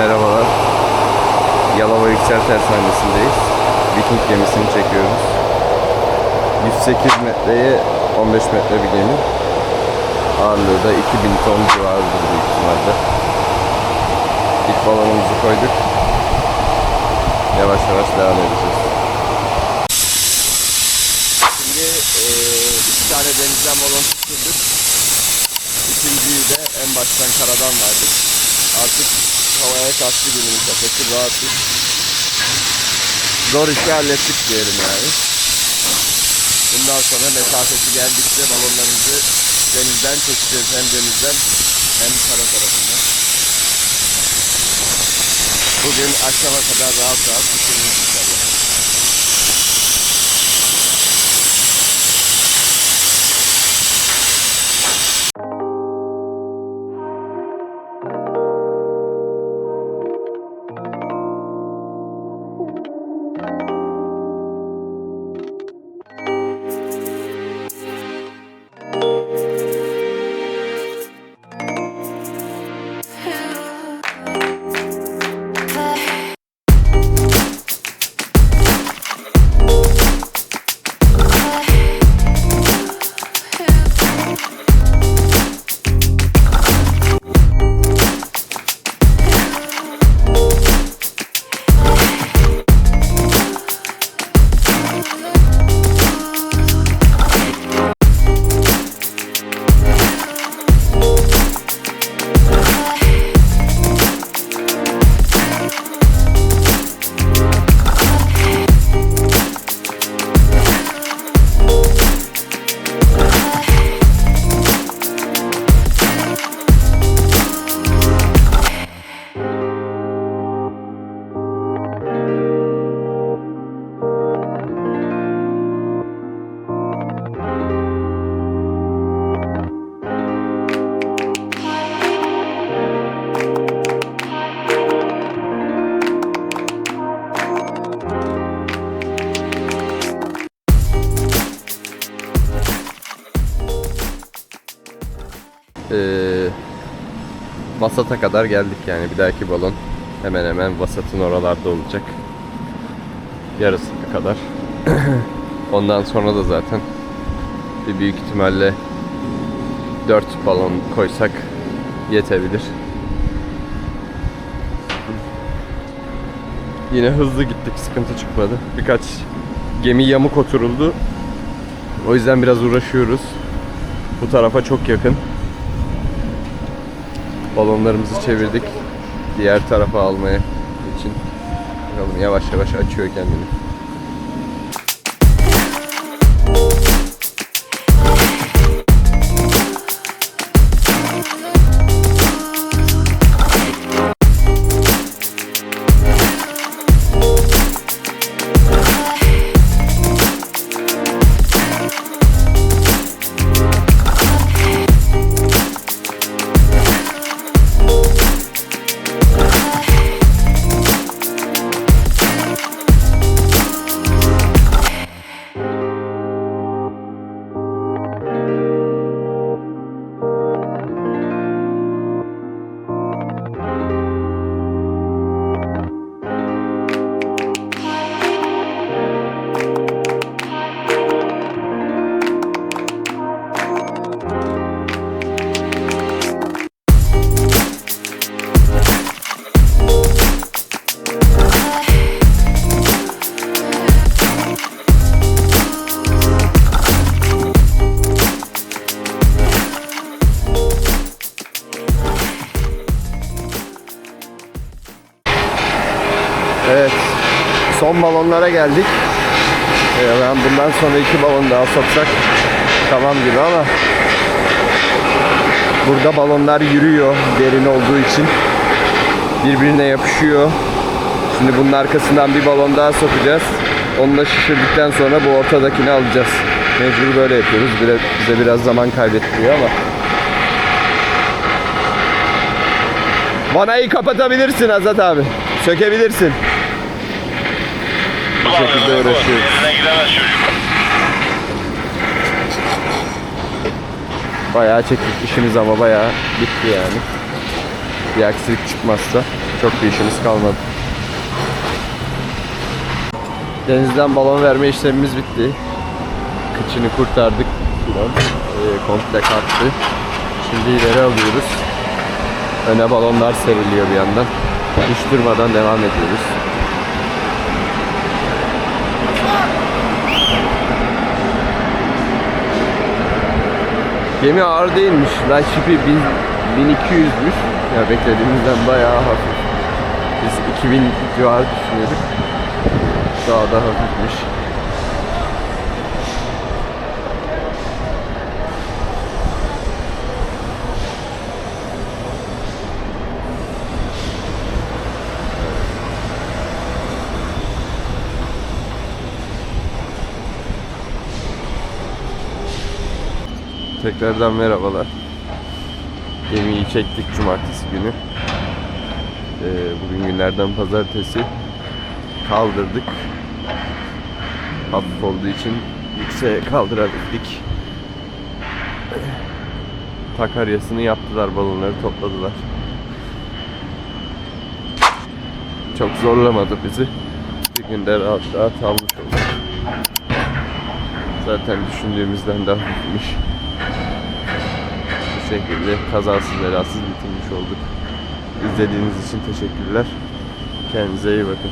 Merhabalar. Yalova Yüksel Tersanesi'ndeyiz. Viking gemisini çekiyoruz. 108 metreye 15 metre bir gemi. Ağırlığı da 2000 ton civarıdır büyük ihtimalle. İlk balonumuzu koyduk. Yavaş yavaş devam edeceğiz. Şimdi eee iki tane denizden balon tutturduk. Üçüncüyü de en baştan karadan verdik. Artık havaya kalktı günün kafası rahatız. Zor işi hallettik diyelim yani. Bundan sonra mesafesi geldikçe balonlarımızı denizden çekeceğiz. Hem denizden hem kara tarafından. Bugün akşama kadar rahat rahat bitiririz Vasat'a kadar geldik yani bir dahaki balon hemen hemen Vasat'ın oralarda olacak. Yarısına kadar. Ondan sonra da zaten bir büyük ihtimalle 4 balon koysak yetebilir. Yine hızlı gittik, sıkıntı çıkmadı. Birkaç gemi yamuk oturuldu. O yüzden biraz uğraşıyoruz. Bu tarafa çok yakın. Balonlarımızı çevirdik. Diğer tarafa almaya için. Bakalım yavaş yavaş açıyor kendini. 10 balonlara geldik. Ee, ben bundan sonra iki balon daha satsak tamam gibi ama burada balonlar yürüyor derin olduğu için birbirine yapışıyor. Şimdi bunun arkasından bir balon daha sokacağız. Onu da şişirdikten sonra bu ortadakini alacağız. Mecbur böyle yapıyoruz. Bize biraz zaman kaybettiriyor ama. Vanayı kapatabilirsin Azat abi. Sökebilirsin. Bu şekilde uğraşıyoruz. Bayağı çektik işimiz ama bayağı bitti yani. Bir aksilik çıkmazsa çok bir işimiz kalmadı. Denizden balon verme işlemimiz bitti. Kıçını kurtardık. Şuradan e, komple kalktı. Şimdi ileri alıyoruz. Öne balonlar seriliyor bir yandan. Hiç durmadan devam ediyoruz. Gemi ağır değilmiş. Light Ship'i 1200'müş. Ya beklediğimizden bayağı hafif. Biz 2000 civarı düşünüyorduk. Daha da hafifmiş. Tekrardan merhabalar. Gemiyi çektik cumartesi günü. Ee, bugün günlerden pazartesi. Kaldırdık. Hafif olduğu için yükseğe kaldırabildik. Takaryasını yaptılar, balonları topladılar. Çok zorlamadı bizi. Bir günde rahat rahat almış olduk. Zaten düşündüğümüzden daha hafifmiş. Şekilde kazasız belasız bitirmiş olduk. İzlediğiniz için teşekkürler. Kendinize iyi bakın.